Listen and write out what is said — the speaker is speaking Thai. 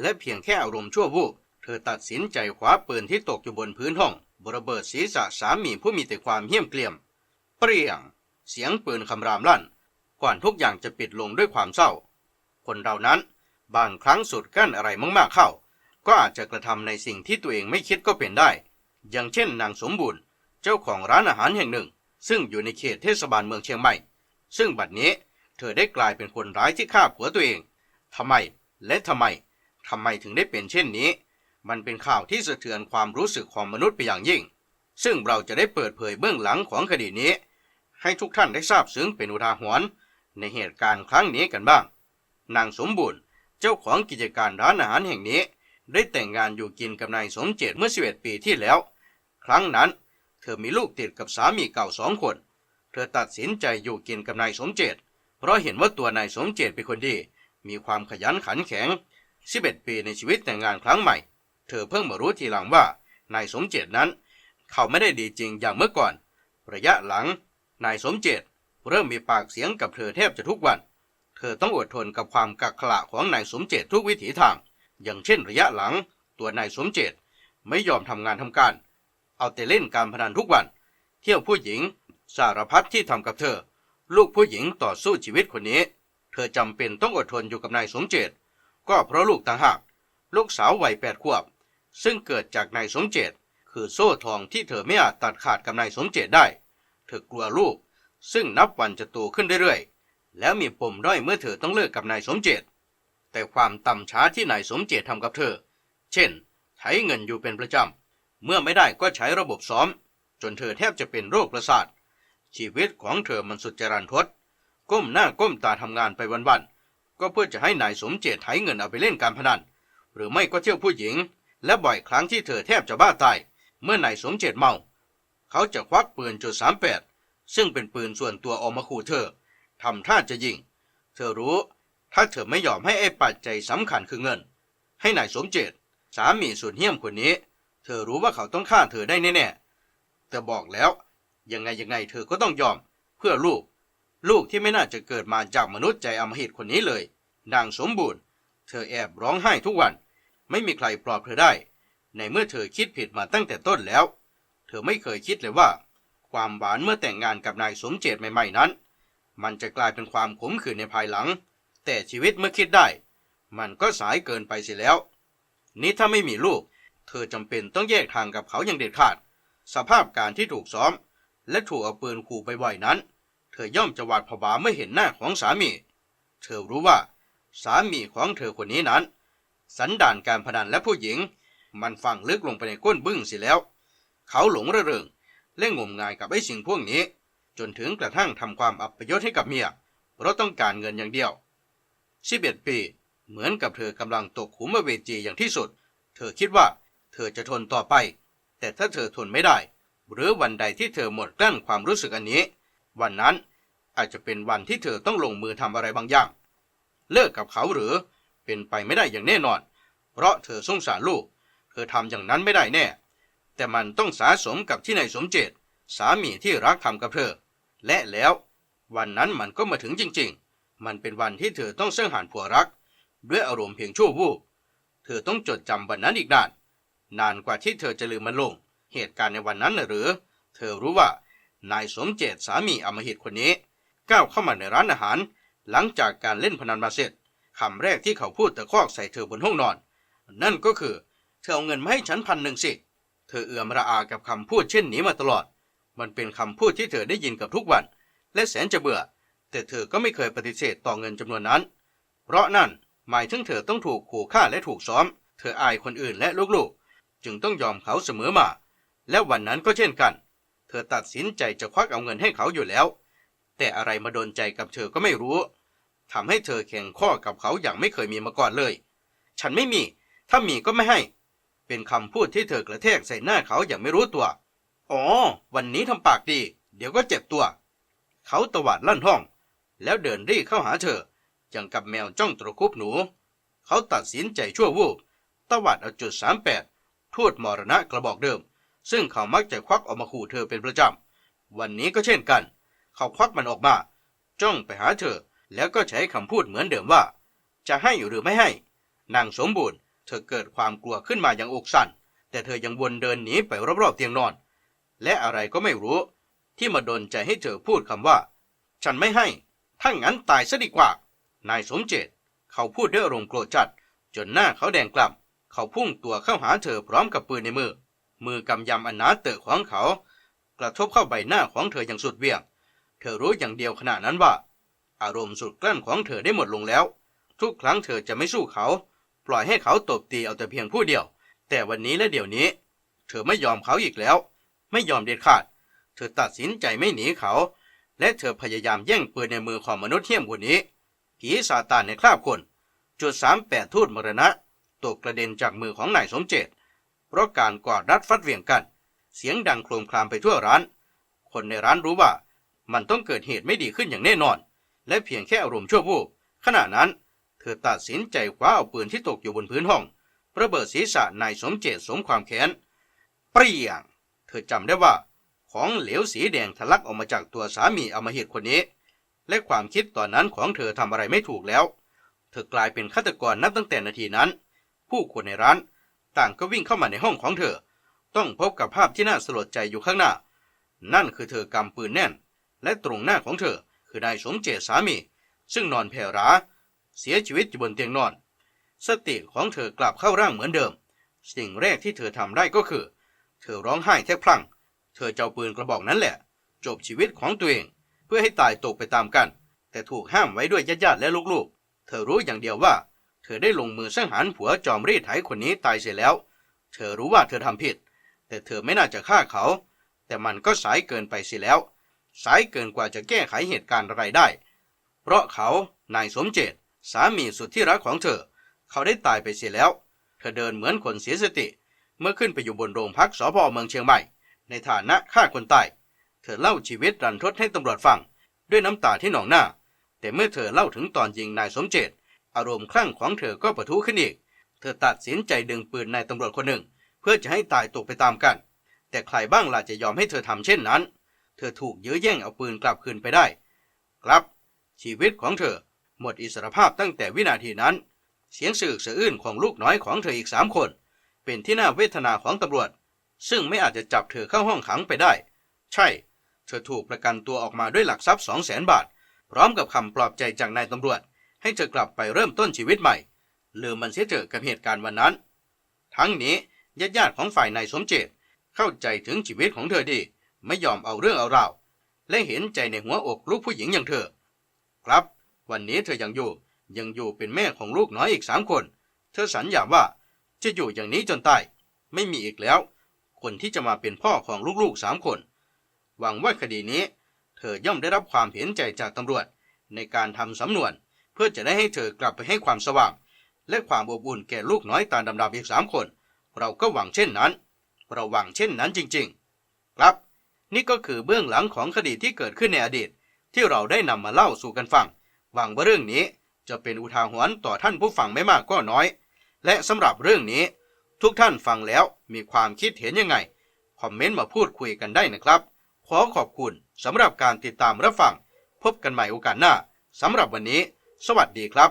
และเพียงแค่อารมณ์ชั่ววูบเธอตัดสินใจคว้าปืนที่ตกอยู่บนพื้นห้องบระเบิดศีรษะสามีผู้มีแต่ความเหี้ยมเกลียม เปรี้ยง เสียงปืนคำรามลั่น ก่อนทุกอย่างจะปิดลงด้วยความเศร้า คนเรานั้นบางครั้งสุดกั้นอะไรมากๆเข้า ก็อาจจะกระทำในสิ่งที่ตัวเองไม่คิดก็เป็นได้ อย่างเช่นนางสมบูรณ์ เจ้าของร้านอาหารแห่งหนึ่ง ซึ่งอยู่ในเขตเทศบาลเมืองเชียงใหม่ ซึ่งบัดนี้เธอได้กลายเป็นคนร้ายที่ฆ่าผัวตัวเองทำไมและทำไม ทำไมถึงได้เป็นเช่นนี้ มันเป็นข่าวที่สะเทือนความรู้สึกของมนุษย์ไปอย่างยิ่ง ซึ่งเราจะได้เปิดเผยเบื้องหลังของคดีนี้ ให้ทุกท่านได้ทราบซึ้งเป็นอุทาหรณ์ในเหตุการณ์ครั้งนี้กันบ้าง นางสมบูรณ์เจ้าของกิจการร้านอาหารแห่งนี้ ได้แต่งงานอยู่กินกับนายสมเจตเมื่อ 11 ปีที่แล้ว ครั้งนั้น เธอมีลูกติดกับสามีเก่าสองคน เธอตัดสินใจอยู่กินกับนายสมเจตเพราะเห็นว่าตัวนายสมเจตเป็นคนดี มีความขยันขันแข็ง 11 ปีในชีวิตแต่งงานครั้งใหม่ เธอเพิ่งมารู้ทีหลังว่านายสมเจตนั้น เขาไม่ได้ดีจริงอย่างเมื่อก่อน ระยะหลัง นายสมเจตเริ่มมีปากเสียงกับเธอแทบจะทุกวัน เธอต้องอดทนกับความกักขระของนายสมเจตทุกวิถีทาง อย่างเช่นระยะหลัง ตัวนายสมเจตไม่ยอมทำงานทำการ เอาแต่เล่นการพนันทุกวัน เที่ยวผู้หญิงสารพัดที่ทำกับเธอ ลูกผู้หญิงต่อสู้ชีวิตคนนี้ เธอจำเป็นต้องอดทนอยู่กับนายสมเจต ก็เพราะลูกต่างหากลูกสาววัยแปดขวบ ซึ่งเกิดจากนายสมเจต คือโซ่ทองที่เธอไม่อาจตัดขาดกับนายสมเจตได้ เธอกลัวลูก ซึ่งนับวันจะโตขึ้นเรื่อยๆ แล้วมีปมด้อยเมื่อเธอต้องเลิกกับนายสมเจต แต่ความต่ำช้าที่นายสมเจตทำกับเธอ เช่นไถเงินอยู่เป็นประจำ เมื่อไม่ได้ก็ใช้ระบบซ้อม จนเธอแทบจะเป็นโรคประสาท ชีวิตของเธอมันสุดจรันทด ก้มหน้าก้มตาทำงานไปวันๆ ก็เพื่อจะให้นายสมเจตไถเงินเอาไปเล่นการพนัน หรือไม่ก็เที่ยวผู้หญิง และบ่อยครั้งที่เธอแทบจะบ้าตาย เมื่อนายสมเจตเมา เขาจะควักปืนจุดสามแปดซึ่งเป็นปืนส่วนตัวออกมาขู่เธอทำท่าจะยิง เธอรู้ ถ้าเธอไม่ยอมให้ไอ้ปัจจัยสำคัญคือเงิน ให้นายสมเจต สามีสุดเหี้ยมคนนี้ เธอรู้ว่าเขาต้องฆ่าเธอได้แน่ๆแต่บอกแล้วยังไงยังไงเธอก็ต้องยอมเพื่อลูก ลูกที่ไม่น่าจะเกิดมาจากมนุษย์ใจอำมหิตคนนี้เลย นางสมบูรณ์ เธอแอบร้องไห้ทุกวัน ไม่มีใครปลอบเธอได้ ในเมื่อเธอคิดผิดมาตั้งแต่ต้นแล้ว เธอไม่เคยคิดเลยว่า ความหวานเมื่อแต่งงานกับนายสมเจตใหม่ๆนั้น มันจะกลายเป็นความขมขื่นในภายหลัง แต่ชีวิตเมื่อคิดได้ มันก็สายเกินไปเสียแล้ว นี่ถ้าไม่มีลูก เธอจำเป็นต้องแยกทางกับเขาอย่างเด็ดขาด สภาพการที่ถูกซ้อม และถูกเอาปืนขู่ไปบ่อยนั้น ธอย่อมจะหวาดผวาเมื่อเห็นหน้าของสามี เธอรู้ว่า สามีของเธอคนนี้นั้น สันดานการพนันและผู้หญิง มันฝังลึกลงไปในก้นบึ้งเสียแล้ว เขาหลงระเริงและงมงายกับไอ้สิ่งพวกนี้ จนถึงกระทั่งทำความอับยศให้กับเมียเพราะต้องการเงินอย่างเดียว11ปี เหมือนกับเธอกำลังตกขุมเวจีอย่างที่สุด เธอคิดว่า เธอจะทนต่อไป แต่ถ้าเธอทนไม่ได้ หรือวันใดที่เธอหมดกลั้นความรู้สึกอันนี้ วันนั้น อาจจะเป็นวันที่เธอต้องลงมือทำอะไรบางอย่าง เลิกกับเขาหรือเป็นไปไม่ได้อย่างแน่นอน เพราะเธอสงสารลูก เธอทำอย่างนั้นไม่ได้แน่ แต่มันต้องสาสมกับที่นายสมเจต สามีที่รักทำกับเธอ และแล้ววันนั้นมันก็มาถึงจริง ๆ มันเป็นวันที่เธอต้องเสื่อหานผัวรัก ด้วยอารมณ์เพียงชั่ววูบ เธอต้องจดจำวันนั้นอีกนาน นานกว่าที่เธอจะลืมมันลง เหตุการณ์ในวันนั้นนะหรือ เธอรู้ว่านายสมเจตสามีอมหิตคนนี้ ก้าวเข้ามาในร้านอาหาร หลังจากการเล่นพนันมาเสร็จคำแรกที่เขาพูดตะคอกใส่เธอบนห้องนอน นั่นก็คือ เธอเอาเงินมาให้ฉันพันหนึ่งสิ เธอเอื่อมระอากับคำพูดเช่นนี้มาตลอด มันเป็นคำพูดที่เธอได้ยินกับทุกวัน และแสนจะเบื่อ แต่เธอก็ไม่เคยปฏิเสธต่อเงินจำนวนนั้น เพราะนั่นหมายถึงเธอต้องถูกขู่ฆ่าและถูกซ้อม เธออายคนอื่นและลูกๆ จึงต้องยอมเขาเสมอมา และวันนั้นก็เช่นกัน เธอตัดสินใจจะควักเอาเงินให้เขาอยู่แล้ว แต่อะไรมาโดนใจกับเธอก็ไม่รู้ทำให้เธอแข่งข้อกับเขาอย่างไม่เคยมีมาก่อนเลย ฉันไม่มี ถ้ามีก็ไม่ให้ เป็นคำพูดที่เธอกระแทกใส่หน้าเขาอย่างไม่รู้ตัว อ๋อ วันนี้ทำปากดี เดี๋ยวก็เจ็บตัว เขาตวาดลั่นห้อง แล้วเดินรีเข้าหาเธออย่างกับแมวจ้องตะคุบหนู เขาตัดสินใจชั่ววูบตวัดเอาจุดสามแปดทูดมรณะกระบอกเดิม ซึ่งเขามักจะควักออกมาขู่เธอเป็นประจำ วันนี้ก็เช่นกัน เขาควักมันออกมาจ้องไปหาเธอ แล้วก็ใช้คำพูดเหมือนเดิมว่า จะให้หรือไม่ให้ นางสมบูรณ์ เธอเกิดความกลัวขึ้นมาอย่างอกสั่น แต่เธอยังวนเดินหนีไปรอบๆเตียงนอน และอะไรก็ไม่รู้ ที่มาดนใจให้เธอพูดคำว่า ฉันไม่ให้ ถ้างั้นตายซะดีกว่า นายสมเจต เขาพูดด้วยอารมณ์โกรธจัด จนหน้าเขาแดงกล่ำเขาพุ่งตัวเข้าหาเธอพร้อมกับปืนในมือ มือกำยำอันหนาเตอะของเขา กระทบเข้าใบหน้าของเธออย่างสุดเวียง เธอรู้อย่างเดียวขณะนั้นว่า อารมณ์สุดกลั้นของเธอได้หมดลงแล้ว ทุกครั้งเธอจะไม่สู้เขา ปล่อยให้เขาตบตีเอาแต่เพียงผู้เดียว แต่วันนี้และเดี๋ยวนี้ เธอไม่ยอมเขาอีกแล้ว ไม่ยอมเด็ดขาด เธอตัดสินใจไม่หนีเขา และเธอพยายามแย่งปืนในมือของมนุษย์เทียมคนนี้ ผีซาตานในคราบคน จุดสามแปดทูตมรณะตกกระเด็นจากมือของนายสมเจต เพราะการกอดรัดฟัดเหวี่ยงกัน เสียงดังโครมครามไปทั่วร้าน คนในร้านรู้ว่า มันต้องเกิดเหตุไม่ดีขึ้นอย่างแน่นอน และเพียงแค่อารมณ์ชั่ววูบขณะนั้น เธอตัดสินใจคว้าเอาปืนที่ตกอยู่บนพื้นห้องระเบิดศีรษะนายสมเจตสมความแค้น เปรี้ยง เธอจำได้ว่า ของเหลวสีแดงทะลักออกมาจากตัวสามีอมหิตคนนี้ และความคิดตอนนั้นของเธอทำอะไรไม่ถูกแล้ว เธอกลายเป็นฆาตกรนับตั้งแต่นาทีนั้น ผู้คนในร้าน ต่างก็วิ่งเข้ามาในห้องของเธอ ต้องพบกับภาพที่น่าสลดใจอยู่ข้างหน้า นั่นคือเธอกำปืนแน่น และตรงหน้าของเธอ คือนายสมเจตสามี ซึ่งนอนแผ่รา เสียชีวิตอยู่บนเตียงนอน สติของเธอกลับเข้าร่างเหมือนเดิม สิ่งแรกที่เธอทำได้ก็คือ เธอร้องไห้แทบพลังเธอจะเอาปืนกระบอกนั้นแหละ จบชีวิตของตัวเอง เพื่อให้ตายตกไปตามกัน แต่ถูกห้ามไว้ด้วยญาติๆและลูกๆ เธอรู้อย่างเดียวว่า เธอได้ลงมือสังหารผัวจอมรีดไถคนนี้ตายเสียแล้ว เธอรู้ว่าเธอทำผิด แต่เธอไม่น่าจะฆ่าเขา แต่มันก็สายเกินไปเสียแล้ว สายเกินกว่าจะแก้ไขเหตุการณ์อะไรได้ เพราะเขา นายสมเจต สามีสุดที่รักของเธอ เขาได้ตายไปเสียแล้ว เธอเดินเหมือนคนเสียสติ เมื่อขึ้นไปอยู่บนโรงพักสพเมืองเชียงใหม่ ในฐานะฆ่าคนตาย เธอเล่าชีวิตรันทดให้ตำรวจฟัง ด้วยน้ำตาที่หนองหน้า แต่เมื่อเธอเล่าถึงตอนยิงนายสมเจต อารมณ์คลั่งของเธอก็ปะทุขึ้นอีก เธอตัดสินใจดึงปืนนายตำรวจคนหนึ่ง เพื่อจะให้ตายตกไปตามกัน แต่ใครบ้างล่ะจะยอมให้เธอทำเช่นนั้น เธอถูกยื้อแย่งเอาปืนกลับคืนไปได้ ครับ ชีวิตของเธอหมดอิสรภาพตั้งแต่วินาทีนั้น เสียงสื่อสะอื้นของลูกน้อยของเธออีกสามคน เป็นที่น่าเวทนาของตำรวจ ซึ่งไม่อาจจะจับเธอเข้าห้องขังไปได้ ใช่ เธอถูกประกันตัวออกมาด้วยหลักทรัพย์สองแสนบาท พร้อมกับคำปลอบใจจากนายตำรวจ ให้เธอกลับไปเริ่มต้นชีวิตใหม่ลืมมันเสียเถอะกับเหตุการณ์วันนั้น ทั้งนี้ญาติญาติๆของฝ่ายนายสมเจตเข้าใจถึงชีวิตของเธอดี ไม่ยอมเอาเรื่องเอาราวและเห็นใจในหัวอกลูกผู้หญิงอย่างเธอ ครับ วันนี้เธอยังอยู่ยังอยู่เป็นแม่ของลูกน้อยอีกสามคน เธอสัญญาว่าจะอยู่อย่างนี้จนตายไม่มีอีกแล้ว คนที่จะมาเป็นพ่อของลูกๆสามคน หวังว่าคดีนี้ เธอย่อมได้รับความเห็นใจจากตำรวจ ในการทำสำนวน เพื่อจะได้ให้เธอกลับไปให้ความสว่าง และความอบอุ่นแก่ลูกน้อยตาดำๆอีกสามคน เราก็หวังเช่นนั้น เราหวังเช่นนั้นจริง ๆ ครับ นี่ก็คือเบื้องหลังของคดีที่เกิดขึ้นในอดีต ที่เราได้นำมาเล่าสู่กันฟัง หวังว่าเรื่องนี้จะเป็นอุทาหรณ์ต่อท่านผู้ฟังไม่มากก็น้อย และสำหรับเรื่องนี้ ทุกท่านฟังแล้วมีความคิดเห็นยังไง คอมเมนต์มาพูดคุยกันได้นะครับ ขอขอบคุณสำหรับการติดตามรับฟัง พบกันใหม่โอกาสหน้าสำหรับวันนี้ สวัสดีครับ